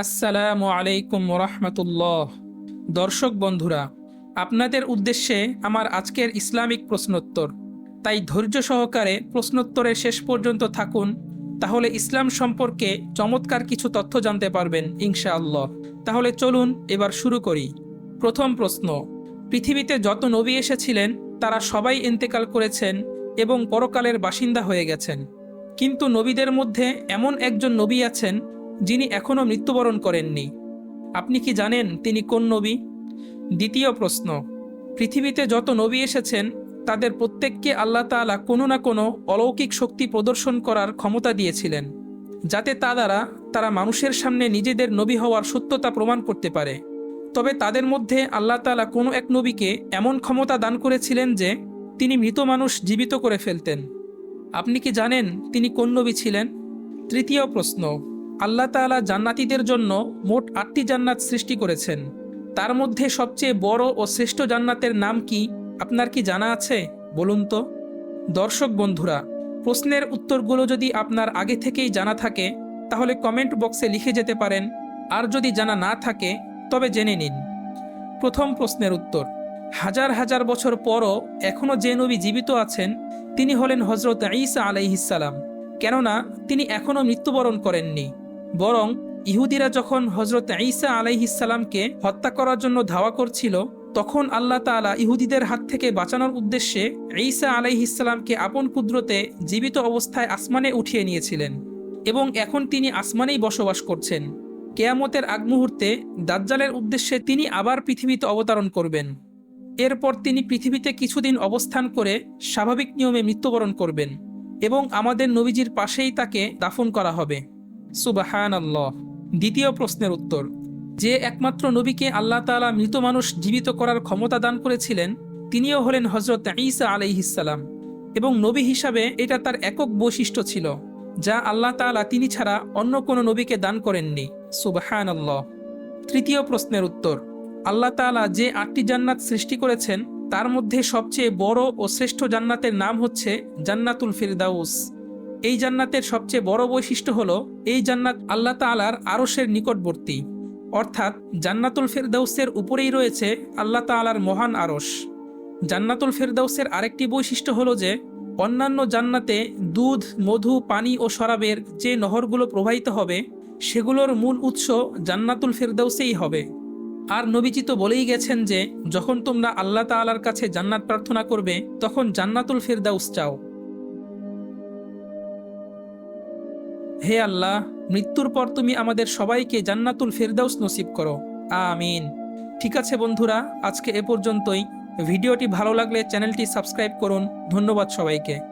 আসসালামু আলাইকুম রহমতুল্লাহ দর্শক বন্ধুরা, আপনাদের উদ্দেশ্যে আমার আজকের ইসলামিক প্রশ্নোত্তর। তাই ধৈর্য সহকারে প্রশ্নোত্তরের শেষ পর্যন্ত থাকুন, তাহলে ইসলাম সম্পর্কে চমৎকার কিছু তথ্য জানতে পারবেন, ইনশাআল্লাহ। তাহলে চলুন এবার শুরু করি। প্রথম প্রশ্ন, পৃথিবীতে যত নবী এসেছিলেন, তারা সবাই ইন্তেকাল করেছেন এবং পরকালের বাসিন্দা হয়ে গেছেন। কিন্তু নবীদের মধ্যে এমন একজন নবী আছেন যিনি এখনও মৃত্যুবরণ করেননি। আপনি কি জানেন তিনি কোন নবী? দ্বিতীয় প্রশ্ন, পৃথিবীতে যত নবী এসেছেন, তাদের প্রত্যেককে আল্লাহ তাআলা কোনো না কোনো অলৌকিক শক্তি প্রদর্শন করার ক্ষমতা দিয়েছিলেন, যাতে তা দ্বারা তারা মানুষের সামনে নিজেদের নবী হওয়ার সত্যতা প্রমাণ করতে পারে। তবে তাদের মধ্যে আল্লাহ তাআলা কোনো এক নবীকে এমন ক্ষমতা দান করেছিলেন যে তিনি মৃত মানুষ জীবিত করে ফেলতেন। আপনি কি জানেন তিনি কোন নবী ছিলেন? তৃতীয় প্রশ্ন আল্লাহ তাআলা জান্নাতীদের জন্য মোট আটটি জান্নাত সৃষ্টি করেছেন। তার মধ্যে সবচেয়ে বড় ও শ্রেষ্ঠ জান্নাতের নাম কি আপনার কি জানা আছে? বলুন তো। দর্শক বন্ধুরা, প্রশ্নের উত্তরগুলো যদি আপনার আগে থেকেই জানা থাকে, তাহলে কমেন্ট বক্সে লিখে যেতে পারেন। আর যদি জানা না থাকে, তবে জেনে নিন। প্রথম প্রশ্নের উত্তর, হাজার হাজার বছর পরও এখনও যে নবী জীবিত আছেন, তিনি হলেন হজরত ঈসা আলাইহিসালাম কেননা, তিনি এখনও মৃত্যুবরণ করেননি। বরং ইহুদিরা যখন হজরত ঈসা আলাইহিসালামকে হত্যা করার জন্য ধাওয়া করছিল, তখন আল্লাহ তাআলা ইহুদিদের হাত থেকে বাঁচানোর উদ্দেশ্যে ঈসা আলাইহিসালামকে আপন কুদরতে জীবিত অবস্থায় আসমানে উঠিয়ে নিয়েছিলেন এবং এখন তিনি আসমানেই বসবাস করছেন। কেয়ামতের আগ মুহূর্তে দাজ্জালের উদ্দেশ্যে তিনি আবার পৃথিবীতে অবতরণ করবেন। এরপর তিনি পৃথিবীতে কিছুদিন অবস্থান করে স্বাভাবিক নিয়মে মৃত্যুবরণ করবেন এবং আমাদের নবীজির পাশেই তাকে দাফন করা হবে। সুবাহান আল্লাহ দ্বিতীয় প্রশ্নের উত্তর, যে একমাত্র নবীকে আল্লাহ তাআলা মৃত মানুষ জীবিত করার ক্ষমতা দান করেছিলেন, তিনিও হলেন হজরত ঈসা আলাইহিসাল্লাম এবং নবী হিসাবে এটা তার একক বৈশিষ্ট্য ছিল, যা আল্লাহ তাআলা তিনি ছাড়া অন্য কোনো নবীকে দান করেননি। সুবাহান আল্লাহ তৃতীয় প্রশ্নের উত্তর, আল্লাহ তাআলা যে আটটি জান্নাত সৃষ্টি করেছেন, তার মধ্যে সবচেয়ে বড় ও শ্রেষ্ঠ জান্নাতের নাম হচ্ছে জান্নাতুল ফিরদাউস। এই জান্নাতের সবচেয়ে বড় বৈশিষ্ট্য হলো এই জান্নাত আল্লাহ তাআলার আরশের নিকটবর্তী। অর্থাৎ জান্নাতুল ফেরদাউসের উপরেই রয়েছে আল্লাহ তাআলার মহান আরশ। জান্নাতুল ফেরদাউসের আরেকটি বৈশিষ্ট্য হলো যে, অন্যান্য জান্নাতে দুধ, মধু, পানি ও শরাবের যে নহরগুলো প্রবাহিত হবে, সেগুলোর মূল উৎস জান্নাতুল ফেরদাউসেই হবে। আর নবীজি বলেই গেছেন যে, যখন তোমরা আল্লাহ তাআলার কাছে জান্নাত প্রার্থনা করবে, তখন জান্নাতুল ফেরদাউস চাও। হে আল্লাহ, মৃত্যুর পর তুমি আমাদের সবাইকে জান্নাতুল ফেরদাউস নসিব করো। আমিন। ঠিক আছে বন্ধুরা, আজকে এ পর্যন্তই। ভিডিওটি ভালো লাগলে চ্যানেলটি সাবস্ক্রাইব করুন। ধন্যবাদ সবাইকে।